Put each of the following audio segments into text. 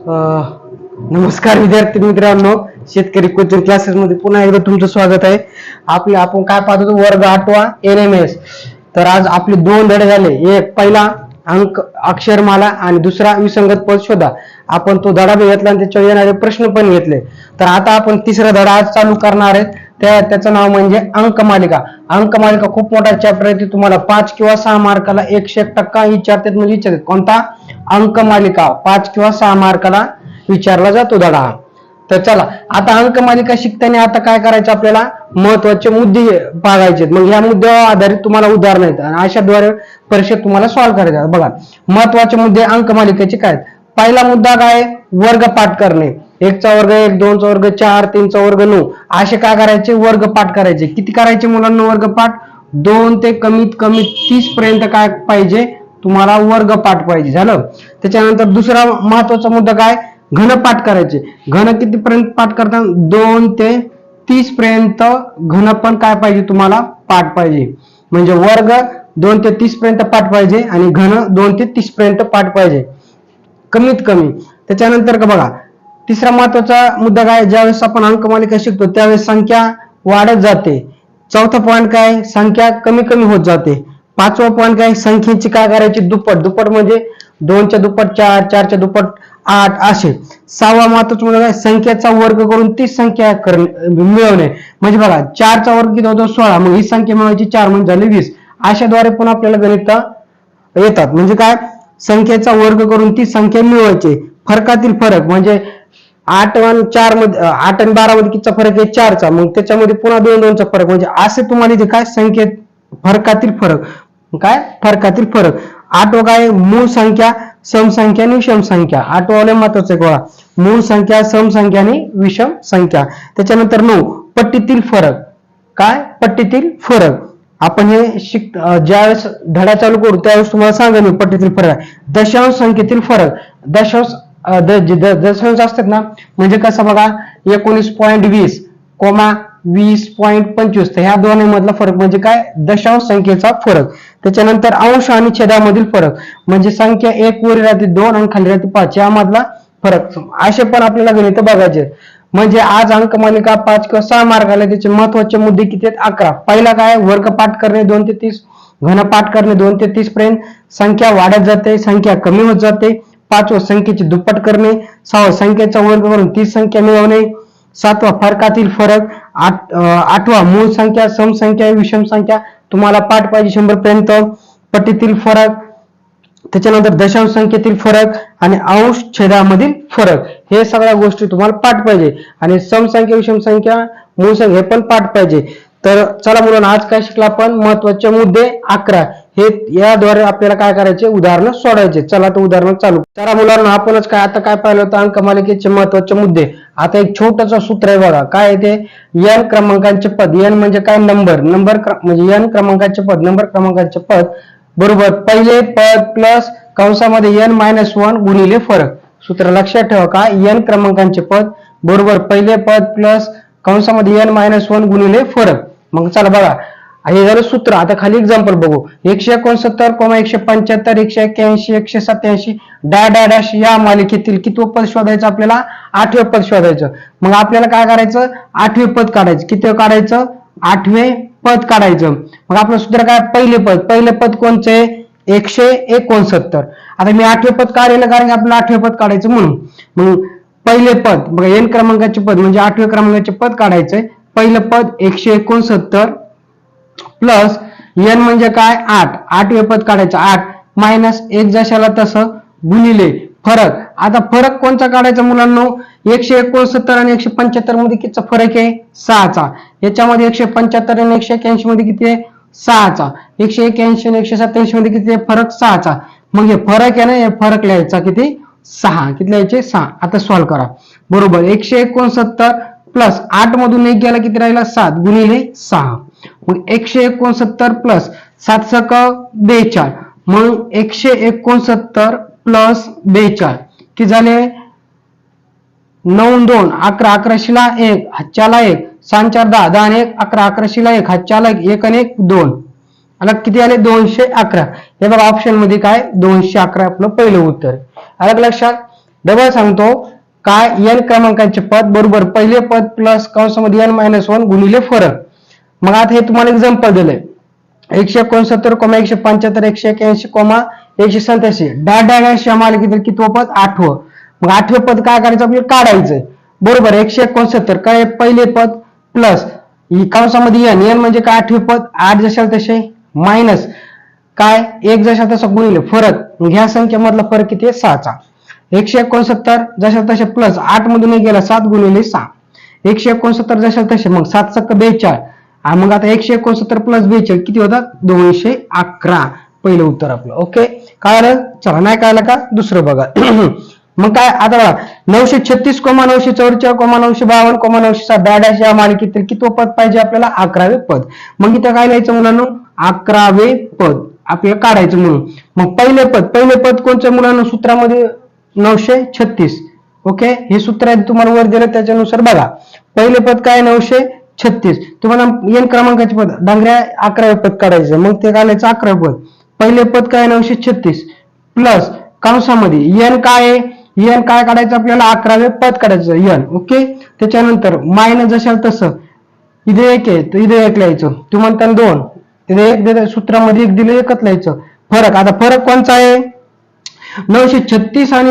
अं, नमस्कार विद्यार्थी मित्रांनो. शेतकरी कोचिंग क्लासेस मध्ये पुन्हा एकदा तुमचं स्वागत आहे. आपले आपण काय पाहत होतो? वर्ग आठवा एन एम एस तर आज आपले दोन धडे झाले. एक पहिला अंक अक्षरमाला आणि दुसरा विसंगत पद शोधा. आपण तो धडा बी घेतला आणि त्याच्यावर येणारे प्रश्न पण घेतले. तर आता आपण तिसरा धडा आज चालू करणार आहे. त्या त्याचं नाव म्हणजे अंकमालिका अंकमालिका खूप मोठा चॅप्टर आहे. ते तुम्हाला पाच किंवा सहा मार्काला एकशे टक्का विचारतात म्हणजे विचारतात. कोणता? अंकमालिका पाच किंवा सहा मार्काला विचारला जातो धडा. हा. तर चला आता अंकमालिका शिकताना आता काय करायचं आपल्याला? महत्त्वाचे मुद्दे पाहायचे मग या मुद्द्यावर आधारित तुम्हाला उदाहरण येतात आणि अशाद्वारे परीक्षेत तुम्हाला सॉल्व्ह करायचं बघा महत्त्वाचे मुद्दे अंकमालिकेचे काय आहेत? पहिला मुद्दा काय वर्ग पाठ करणे. एकचा वर्ग एक दोनचा वर्ग चार तीनचा वर्ग नऊ. असे काय करायचे? वर्ग पाठ करायचे. किती करायचे मुलांना वर्ग पाठ दोन ते कमीत कमी तीस पर्यंत काय पाहिजे? तुम्हाला वर्ग पाठ पाहिजे. झालं? त्याच्यानंतर दुसरा महत्त्वाचा मुद्दा काय? घनपाठ करायचे. घन किती पर्यंत पाठ करता? दोन ते तीस पर्यंत घन पण काय पाहिजे? तुम्हाला पाठ पाहिजे. म्हणजे वर्ग दोन ते तीस पर्यंत पाठ पाहिजे आणि घन दोन ते तीस पर्यंत पाठ पाहिजे. कमीत कमी. त्याच्यानंतर का बघा तिसरा महत्त्वाचा मुद्दा काय? ज्यावेळेस आपण अंकमालिका शिकतो त्यावेळेस संख्या वाढत जाते. चौथा पॉईंट काय? संख्या कमी कमी होत जाते. पाचवा पॉईंट काय? संख्येची काय करायची? दुप्पट. दुप्पट म्हणजे दोनच्या दुप्पट चार चारच्या दुप्पट आठ असे. सहावा महत्त्वाचा मुद्दा काय? संख्येचा वर्ग करून ती संख्या करणे मिळवणे. म्हणजे बघा चारचा वर्ग किती होतो? सोळा. मग ही संख्या मिळवायची चार म्हणजे झाली वीस. अशाद्वारे पण आपल्याला गणित येतात. म्हणजे काय? संख्येचा वर्ग करून ती संख्या मिळवायची. फरकातील फरक म्हणजे आठ आणि चारमध्ये आठ आणि बारा मध्ये कितीचा फरक आहे? चारचा. मग त्याच्यामध्ये पुन्हा दोन दोनचा फरक. म्हणजे असे तुम्हाला इथे काय संख्येत फरकातील फरक? काय? फरकातील फरक. आठवा काय मूळ संख्या समसंख्या आणि विषम संख्या. आठवले महत्वाचं आहे गोळा. मूळ संख्या समसंख्या आणि विषम संख्या. त्याच्यानंतर नऊ. पट्टीतील फरक. काय? पट्टीतील फरक. आपण हे शिक ज्यावेळेस धडा चालू करू त्यावेळेस तुम्हाला सांगा मी पट्टीतील फरक. दशांश संख्येतील फरक. दशांश दशांश असतात ना म्हणजे कसं बघा एकोणीस पॉईंट वीस कोमा वीस पॉईंट पंचवीस तर ह्या दोन्ही मधला फरक म्हणजे काय? दशांश संख्येचा फरक. त्याच्यानंतर अंश आणि छेदामधील फरक म्हणजे संख्या एक वरी राहते दोन आणि खाली राहते पाच यामधला फरक. असे पण आपल्याला गणित बघायचे. म्हणजे आज अंक मालिका पाच किंवा सहा मार्गाला आले त्याचे महत्त्वाचे मुद्दे किती आहेत? अकरा. पहिला काय? वर्गपाठ करणे दोन ते तीस घनपाठ करणे दोन ते तीस पर्यंत संख्या वाढत जाते संख्या कमी होत जाते. पाचवा संख्येची दुप्पट करणे सहावा संख्येचा वर्ग करून तीस संख्या मिळवणे सातवा फरकातील फरक आठ आठवा मूळ संख्या समसंख्या विषम संख्या तुम्हाला पाठ पाहिजे शंभर पर्यंत पटीतील फरक त्याच्यानंतर दशांश संख्येतील फरक आणि अंश छेदामधील फरक. हे सगळ्या गोष्टी तुम्हाला पाठ पाहिजे. आणि समसंख्या विषम संख्या मूळ संख्या हे पण पाठ पाहिजे. तर चला मुलांना आज काय शिकला आपण? महत्त्वाचे मुद्दे अकरा. हे याद्वारे आपल्याला काय करायचे? उदाहरणं सोडायचे. चला तर उदाहरण चालू. चला मुलांना आपणच काय आता काय पाहिलं होतं? अंकमालिकेचे महत्त्वाचे मुद्दे. आता एक छोटस सूत्र आहे बघा. काय येते ते? एन क्रमांकांचे पद. एन म्हणजे काय? नंबर नंबर म्हणजे एन क्रमांकाचे पद. नंबर क्रमांकाचे पद. बरोबर. पहिले पद प्लस कंसामध्ये एन मायनस वन गुणिले फरक. सूत्र लक्षात ठेवा का? एन क्रमांकांचे पद. बरोबर. पहिले पद प्लस कंसामध्ये एन मायनस वन गुणिले फरक. मग चला बघा. हे झालं सूत्र. आता खाली एक्झाम्पल बघू. एकशे एकोणसत्तर कोमा एकशे पंच्याहत्तर एकशे एक्क्याऐंशी एकशे सत्याऐंशी डा डा डॅश या मालिकेतील किती पद शोधायचं आपल्याला? आठवे पद शोधायचं. मग आपल्याला काय करायचं आठवे पद काढायचं. किती काढायचं? आठवे पद काढायचं. मग आपलं सूत्र काय? पहिले पद. पहिले पद कोणचं आहे? एकशे एकोणसत्तर. आता मी आठवे पद काढलेलं कारण की आपल्याला आठवे पद काढायचं म्हणून. मग पहिले पद. बघा एन क्रमांकाचे पद म्हणजे आठवे क्रमांकाचे पद काढायचंय. पहिलं पद एकशे एकोणसत्तर प्लस एन म्हणजे काय? आठ. आठवे पद काढायचं. आठ मायनस एक जशाला तसं गुणिले. फरक. आता फरक कोणता काढायचा मुलांना? एकशे एकोणसत्तर आणि एकशे पंच्याहत्तरमध्ये कितीचा फरक आहे? सहाचा. याच्यामध्ये एकशे पंच्याहत्तर आणि एकशे एक्याऐंशी मध्ये किती आहे? सहाचा. एकशे एक्याऐंशी आणि एकशे सत्याऐंशी मध्ये किती आहे? फरक सहाचा. मग हे फरक आहे ना? हे फरक लिहायचा किती? सहा. किती लिहायचे? सहा. आता सॉल्व्ह करा. बरोबर. एकशे एकोणसत्तर प्लस आठ मधून एक गेला किती राहिला? सात. गुणिले सहा. मग एकशे एकोणसत्तर प्लस सात सक बेचाळ. मग एकशे एकोणसत्तर प्लस बेचाळ. किती झाले? नऊ दोन. अकरा अकराशेला एक. हातच्याला एक. सांग चार दहा. दहा आणि एक. अकरा अकराशेला एक. हातच्याला एक. एक आणि एक दोन. आला किती आले? दोनशे अकरा. हे बघा ऑप्शनमध्ये काय? दोनशे अकरा आपलं पहिलं उत्तर. आलं लक्षात? डबल सांगतो. काय? एन क्रमांकाचे पद बरोबर. पहिले पद प्लस कंसामध्ये एन मायनस वन गुणिले फरक. मग आता हे तुम्हाला एक्झाम्पल दिलंय. एकशे एकोणसत्तर कोमा एकशे पंच्याहत्तर एकशे एक्याऐंशी कोमा एकशे सत्याऐंशी. डॅ डॅश मालिकेतील कितवं पद आठवं. मग आठवं पद काय करायचं? आपल्याला काढायचंय. बरोबर एकशे एकोणसत्तर. काय? पहिले पद प्लस कंसामध्ये एन एन म्हणजे काय? आठवे पद. आठ जशाल तसे? मायनस काय? एक जशा तसा गुणिले फरक. ह्या संख्येमधला फरक किती आहे? सहाचा. एकशे एकोणसत्तर जशा तसे प्लस आठ मधून गेला सात गुणिले सहा. एकशे एकोणसत्तर जशा तसे मग सात सक्क बेचाळ. आणि मग आता एकशे एकोणसत्तर प्लस बेचाळ किती होतात दोनशे अकरा. पहिलं उत्तर आपलं. ओके? कळलं? चला नाही कळलं का? दुसरं बघा. मग काय? आता बघा. नऊशे छत्तीस कोमा नऊशे चौवेचाळीस कोमा नऊशे बावन्न कोमा नऊशे सात. डॅश या मालिकेतील किती पद पाहिजे आपल्याला? अकरावे पद. मग इथं काय लिहायचं मुलांना? अकरावे पद. आपल्याला काढायचं म्हणून. मग पहिले पद. पहिले पद कोणत्या मुलांना? सूत्रामध्ये नऊशे छत्तीस. ओके हे सूत्र आहे तुम्हाला वर दिलं त्याच्यानुसार बघा. पहिले पद काय नऊशे छत्तीस. तुम्हाला एन क्रमांकाचे पद डांगऱ्या अकरावे पद काढायचं मग ते घालायचं अकरावे पद. पहिले पद काय नऊशे छत्तीस. प्लस कंसामध्ये एन काय आहे? एन काय काढायचं? आपल्याला अकरावे पद काढायचं एन ओके त्याच्यानंतर मायनस जशाल तसं. इथे एक आहे तर इथे एक लिहायचं. तुम्हाला त्यांना दोन. इथे एक दिलं सूत्रामध्ये एक दिलं एकच लिहायचं. फरक. आता फरक कोणचा आहे? नऊशे छत्तीस आणि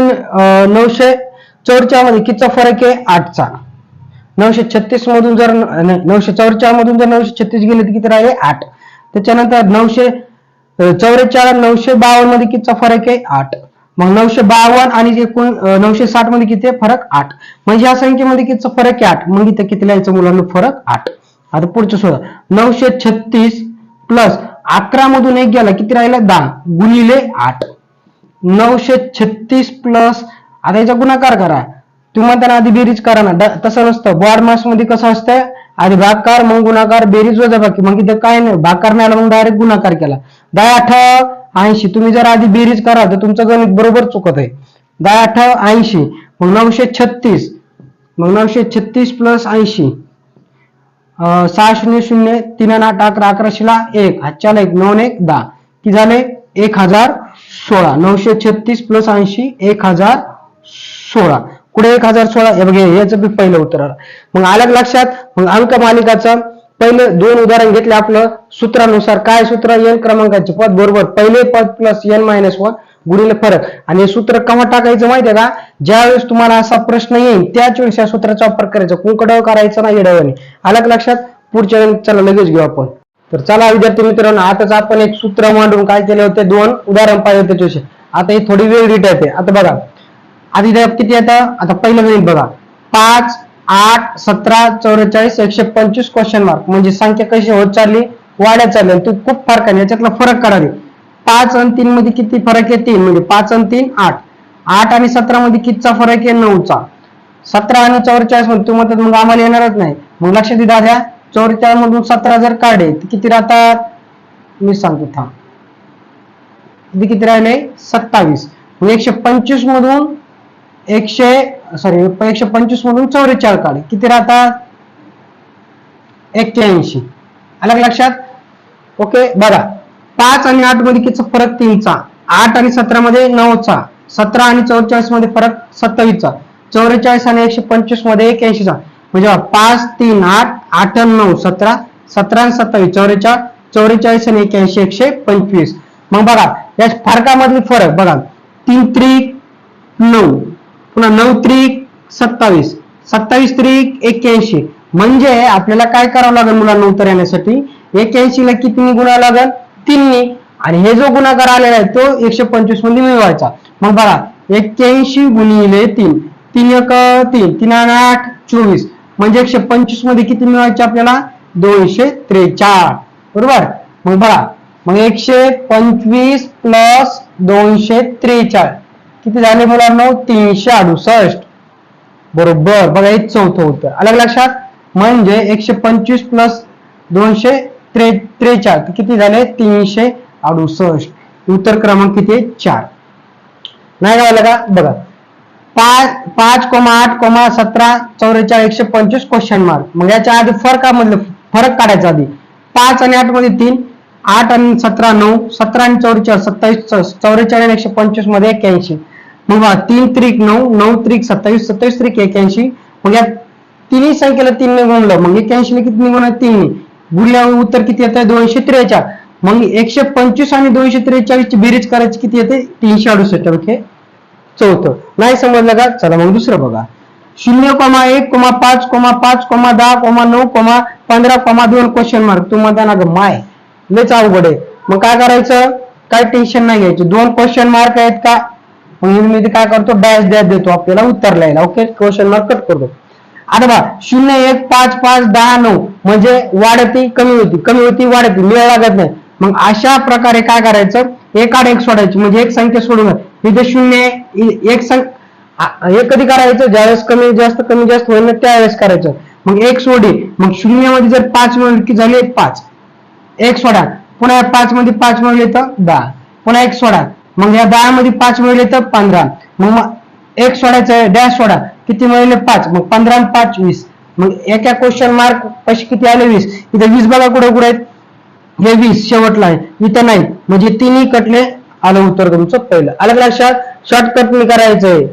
नऊशे चौरच्या मध्ये कितीचा फरक आहे? आठचा. नऊशे छत्तीस मधून जर नऊशे चौरच्या मधून जर नऊशे छत्तीस गेले तर किती राहिले? आठ. त्याच्यानंतर नऊशे चौवेचाळीस नऊशे बावन्नमध्ये कितीचा फरक आहे? आठ. मग नऊशे बावन्न आणि एकूण नऊशे साठमध्ये किती फरक आठ. म्हणजे या संख्येमध्ये कितीचा फरक आहे? आठ. मग इथे किती लिहायचं मुलांना? फरक आठ. आता पुढचं सोडा नऊशे छत्तीस प्लस अकरा मधून एक गेला किती राहिला? दहा. गुणिले आठ. नऊशे छत्तीस प्लस आता याचा गुणाकार करा. तुम्ही त्यांना आधी बेरीज करा ना. तसं नसतं. बॉड मासमध्ये कसं असतं आधी भागकार मग गुणाकार बेरीज वजा बाकी मग इथं काय नाही. भागकार नाही आला मग डायरेक्ट गुणाकार केला. दहा आठ ऐंशी. तुम्ही जर आधी बेरीज करा तर तुमचं गणित बरोबर चुकत आहे. दहा आठ ऐंशी. मग नऊशे छत्तीस. मग नऊशे छत्तीस प्लस ऐंशी. सहा शून्य शून्य तीन आठ अकरा अकराशेला एक. हातच्याला एक नऊ एक दहा. की झाले? एक हजार सोळा. नऊशे छत्तीस प्लस ऐंशी एक हजार सोळा. पुढे एक हजार सोळा? हे बघे याचं बी पहिलं उत्तर आलं. मग आलं लक्षात? मग अंक मालिकाचं. पहिलं दोन उदाहरण घेतले आपलं सूत्रानुसार. काय सूत्र? एन क्रमांकाचे पद बरोबर. पहिले पद प्लस एन मायनस वन गुणिले फरक. आणि हे सूत्र केव्हा टाकायचं माहितीये का? ज्यावेळेस तुम्हाला असा प्रश्न येईल त्याच वेळेस या सूत्राचा वापर करायचा. कुंकडव करायचं नाही येडवणी. आलं लक्षात? पुढच्या वेळेस चला लगेच घेऊ आपण. तर चला विद्यार्थी मित्रांनो आताच आपण एक सूत्र मांडून काय केले होते? दोन उदाहरण पाहिजे होते त्याच्याविषयी आता ही थोडी वेळ रिट आहे. आता बघा. आधी किती येतं? आता पहिलं गणित बघा. पाच आठ सतरा चौवेचाळीस एकशे पंचवीस क्वेश्चन मार्क म्हणजे संख्या कशी होत चालली? वाढत चालली. आणि तू खूप फरक आहे. याच्यातला फरक काढावे पाच आणि तीन मध्ये किती फरक आहे? तीन. म्हणजे पाच आणि तीन आठ. आठ आणि सतरा मध्ये कितीचा फरक आहे? नऊचा. सतरा आणि चौवेचाळीसमध्ये. तू म्हणतात मग आम्हाला येणारच नाही. मग लक्षात द्या चौवेचाळीस मधून सतरा जर काढे तर किती राहतात? मी सांगतो थांब. किती किती राहिले? सत्तावीस. एकशे पंचवीस मधून एकशे सॉरी एकशे पंचवीस मधून चौवेचाळीस काढे किती राहतात? एक्क्याऐंशी. आलं लक्षात? ओके बघा. पाच आणि आठमध्ये किती फरक? तीनचा. आठ आणि सतरा मध्ये नऊचा. सतरा आणि चौवेचाळीसमध्ये फरक सत्तावीसचा. चौवेचाळीस आणि एकशे पंचवीसमध्ये एक्याऐंशीचा म्हणजे पाच तीन आठ आठ नऊ सतरा सतरा सत्तावीस चौवेचाळ चौवेचाळीस आणि एक्याऐंशी एकशे पंचवीस. मग बघा या फरकामधले फरक बघा. तीन त्रिक नऊ. पुन्हा नऊ त्रिक सत्तावीस. सत्तावीस त्रिक एक्क्याऐंशी. म्हणजे आपल्याला काय करावं लागेल मुलांना उत्तर येण्यासाठी? एक्क्याऐंशी ला किती गुणा लागेल? तीननी. आणि हे जो गुणाकार आलेला आहे तो एकशे पंचवीसमध्ये मिळवायचा. मग बघा एक्क्याऐंशी गुणिले तीन. तीन एक तीन. तीन आठ चोवीस. म्हणजे एकशे पंचवीसमध्ये किती मिळवायचे आपल्याला? दोनशे त्रेचाळ. बरोबर? मग बघा. मग एकशे पंचवीस प्लस दोनशे त्रेचाळ. किती झाले मुलांना? तीनशे अडुसष्ट. बरोबर. बघा हे चौथं होतं. अलग लक्षात? म्हणजे एकशे पंचवीस प्लस दोनशे त्रे त्रेचाळ. किती झाले? तीनशे अडुसष्ट. उत्तर क्रमांक किती चार. नाही का? बघा. पाच पाच कोमा आठ कोमा सतरा चौवेचाळीस एकशे पंचवीस क्वेश्चन मार्क मग याच्या आधी फरकामधलं फरक काढायचा आधी. पाच आणि आठमध्ये तीन आठ आणि सतरा नऊ सतरा आणि चौवेचाळीस सत्तावीस चौवेचाळीस एकशे पंचवीसमध्ये एक्क्याऐंशी. मग बघा तीन त्रिक नऊ नऊ त्रिक सत्तावीस सत्तावीस त्रिक एक्याऐंशी मग या तिन्ही संख्येला तीनने गुणलं मग एक्याऐंशी ने किती निघून तीन. गुणल्यावर उत्तर किती येतं दोनशे त्रेचाळ मग एकशे पंचवीस आणि दोनशे त्रेचाळीसची बेरीज करायची किती येते? तीनशे अडुसष्ट. ओके? चौथं. नाही समजलं का? चला मग दुसरं बघा. शून्य कोमा एक कोमा पाच कोमा पाच कोमा दहा कोमा नऊ कोमा पंधरा कोमा दोन क्वेश्चन मार्क तुम्हाला ना ग माय लयच अवघड आहे. मग काय करायचं? काय टेन्शन नाही घ्यायचं. दोन क्वेश्चन मार्क आहेत का? मग मी ते काय करतो? डॅश डॅश देतो आपल्याला उत्तर लिहायला. ओके क्वेश्चन मार्क कट करतो. आता बघा शून्य एक पाच पाच दहा नऊ. म्हणजे वाढती कमी होती. कमी होती वाढती. मिळ लागत नाही. मग अशा प्रकारे काय करायचं? एक आड एक सोडायची. म्हणजे एक संख्या सोडून इथे शून्य आहे, एक संख्या हे कधी करायचं ज्यावेळेस कमी जास्त कमी जास्त होईल ना त्यावेळेस करायचं. मग एक सोडी. मग शून्यामध्ये जर पाच मिळवले की झाले पाच. एक सोडा. पुन्हा या पाच मध्ये पाच मिळवले तर दहा. पुन्हा एक सोडा. मग या दहा मध्ये पाच मिळवले तर पंधरा. मग मग एक सोडायचं डॅश सोडा. किती मिळवले पाच. मग पंधरा पाच वीस. मग एका क्वेश्चन मार्क पैसे किती आले? वीस. इथे वीस बघा कुठे कुठे आहेत? हे वीस शेवटला आहे. इथं नाही. म्हणजे तिन्ही कटले आलं उत्तर तुमचं पहिलं. अलग लक्षात? शॉर्टकट मी करायचंय.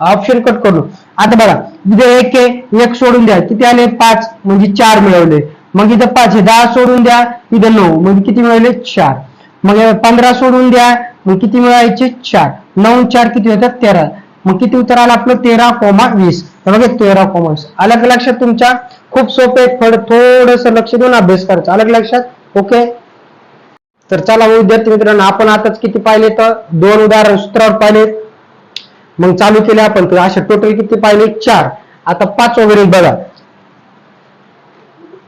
ऑप्शन कट करून आता बघा इथे एक आहे एक सोडून द्या. किती आले? पाच. म्हणजे चार मिळवले. मग इथं पाच आहे. दहा सोडून द्या. इथं नऊ. म्हणजे किती मिळवले चार. मग पंधरा सोडून द्या. मग किती मिळायचे? चार. नऊ चार किती होतात? तेरा. मग किती उत्तर आलं आपलं? तेरा कोमा वीस. बघा तेरा कोमा वीस. अलग लक्षात तुमच्या? खूप सोपे थोडं थोडस लक्ष देऊन अभ्यास करायचा. अलग लक्षात? ओके तर चला हो विद्यार्थी मित्रांनो आपण आताच किती पाहिले तर? दोन उदाहरण सूत्रावर पाहिले. मग चालू केले आपण. तर असे टोटल किती पाहिले? चार. आता पाच वगैरे बघा.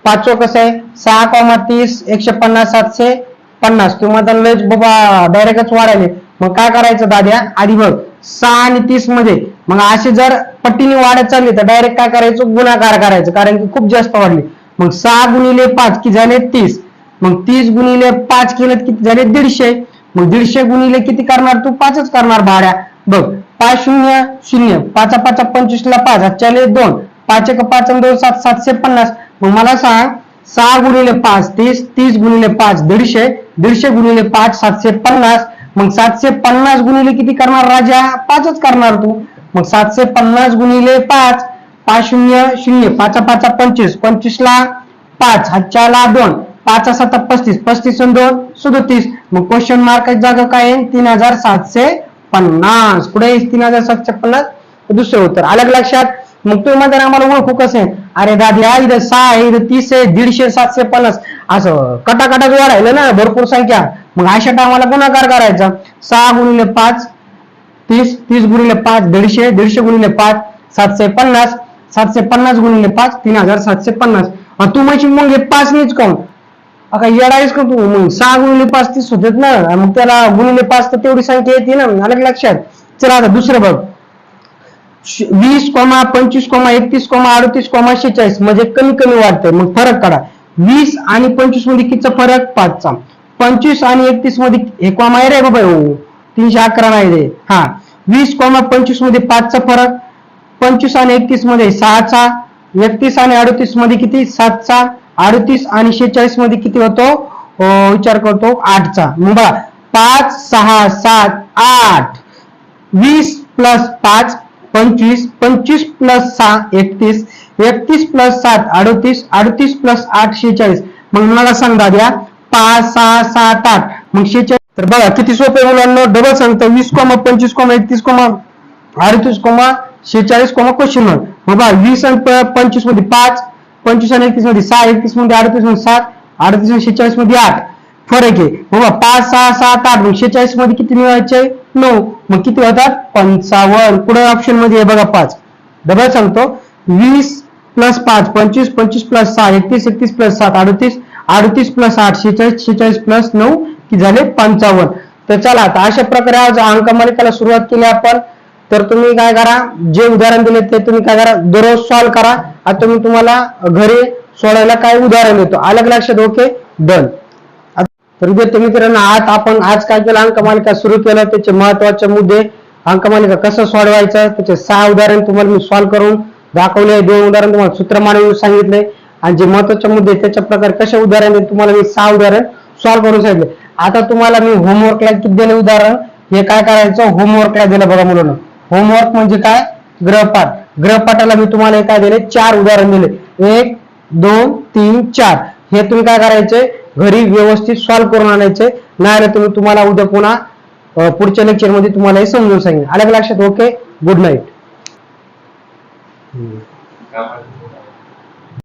पाचवं कसं आहे? सहा कॉमा तीस एकशे पन्नास सातशे पन्नास. तुम्हाला लयच बाबा डायरेक्टच वाढायले. मग काय करायचं दाद्या? आधी बघ. सहा आणि तीसमध्ये. मग असे जर पट्टीने वाढत चालली तर डायरेक्ट काय करायचं? गुणाकार करायचं. कारण की खूप जास्त वाढली. मग सहा गुणिले पाच की झाले तीस? मग तीस गुणिले पाच केलं किती झाले? दीडशे. मग दीडशे गुणिले किती करणार तू? पाचच करणार भाड्या. बघ पाच शून्य शून्य. पाच पाच पंचवीस ला पाच आजच्याले दोन. पाच एक पाच दोन सात सातशे पन्नास. मग मला सांग सहा गुणिले पाच तीस तीस गुणिले पाच दीडशे दीडशे गुणिले पाच सातशे पन्नास. मग सातशे पन्नास गुणिले किती करणार राजा? पाचच करणार तू. मग सातशे पन्नास गुणिले पाच पाच शून्य शून्य. पाच पाच पंचवीस. पंचवीस ला पाच हातच्याला दोन. पाच सात पस्तीस पस्तीस दोन सदोतीस. मग क्वेश्चन मार्क जागा काय आहे? तीन हजार सातशे पन्नास. पुढे तीन हजार सातशे पन्नास. दुसरं उत्तर. अलग लक्षात. मग तुम्ही म्हणता आम्हाला ओळखू कसं? आहे अरे दादल्या इथं सहा आहे इथं तीस आहे दीडशे सातशे पन्नास. असं कटाकटाच राहिलं ना भरपूर संख्या. मग अशा टायमाला गुणाकार करायचा. सहा गुणिले पाच तीस तीस गुणिले पाच दीडशे दीडशे गुणिले पाच सातशे पन्नास. सातशे पन्नास गुणिले पाच तीन हजार सातशे पन्नास. तू म्हणशील मग हे पाच नीच काऊन? अका येडायच का तू? मग सहा गुणिले पाच तीस होतात ना. आणि मग त्याला गुणिले पाच तर तेवढी संख्या येते ना. अलग लक्षात? चला आता दुसरं बघ. वीस कोमा पंचवीस कोमा एकतीस कोमा अडतीस कोमा शेचाळीस. म्हणजे कमी कमी वाढतंय. मग फरक काढा. वीस आणि पंचवीसमध्ये कितीचा फरक? पाचचा. पंचवीस आणि एकतीसमध्ये हे कोमा आहे रे बाबा हो. तीनशे अकरा नाही रे. हा. वीस कोमा पंचवीसमध्ये पाचचा फरक. पंचवीस आणि एकतीसमध्ये सहाचा. एकतीस आणि अडतीसमध्ये किती? सातचा. अडतीस आणि शेहेचाळीसमध्ये किती होतो? हो, विचार करतो. आठचा. मग बघा पाच सहा सात आठ. वीस प्लस पाच पंचवीस. पंचवीस प्लस सहा एकतीस. एकतीस प्लस सात अडतीस. अडतीस प्लस आठ शेहेचाळीस. मग मला सांगा द्या. पाच सहा सात आठ. मग शेहेचाळीस. तर बघा किती सोपे मुलांना? डबल सांगतो. वीस कोमा पंचवीस कोमा एकतीस कोमा अडतीस कोमा शेहेचाळीस कोमा क्वेश्चन मग बघा वीस आणि पंचवीसमध्ये पाच पंचवीस आणि एकतीसमध्ये सहा एकतीसमध्ये अडतीसमध्ये सात अडतीस आणि शेचाळीसमध्ये आठ. फरक आहे. बाबा पाच सहा सात आठ. मग शेचाळीसमध्ये किती मिळवायचे? नऊ. मग किती होतात? पंचावन्न. पुढे ऑप्शनमध्ये बघा पाच. डबल सांगतो. वीस प्लस पाच पंचवीस पंचवीस प्लस सहा एकतीस एकतीस प्लस सात अडतीस अडतीस प्लस आठ शेचाळीस शेचाळीस प्लस नऊ की झाले पंचावन्न. तर चला आता अशा प्रकारे आज अंक सुरुवात केली आपण. तर तुम्ही काय करा जे उदाहरण दिले ते तुम्ही काय करा दररोज सॉल्व्ह करा आता मी तुम्हाला घरी सोडायला काय उदाहरण देतो. अलग लक्षात ओके डन तर विद्यार्थी मित्रांनो आज आपण आज काय केलं अंकमालिका सुरू केलं त्याचे महत्त्वाचे मुद्दे अंकमालिका कसं सोडवायचं त्याचे सहा उदाहरण तुम्हाला मी सॉल्व्ह करून दाखवले दोन उदाहरण तुम्हाला सूत्र मांडून सांगितले आणि जे महत्त्वाचे मुद्दे त्याच्या प्रकारे कसे उदाहरण देत तुम्हाला मी सहा उदाहरण सॉल्व्ह करून सांगितले. आता तुम्हाला मी होमवर्कला किती दिले उदाहरण? हे काय करायचं? होमवर्कला दिलं बघा मुलांना. होमवर्क म्हणजे काय? ग्रहपाठ. ग्रहपाठाला मी तुम्हाला हे काय दिले? चार उदाहरण दिले. एक दोन तीन चार. हे तुम्ही काय करायचे? घरी व्यवस्थित सॉल्व्ह करून आणायचे. नाही तुम्ही तुम्हाला उद्या पुन्हा पुढच्या लेक्चरमध्ये तुम्हाला हे समजून सांगेन. आल्या लक्षात? Okay good night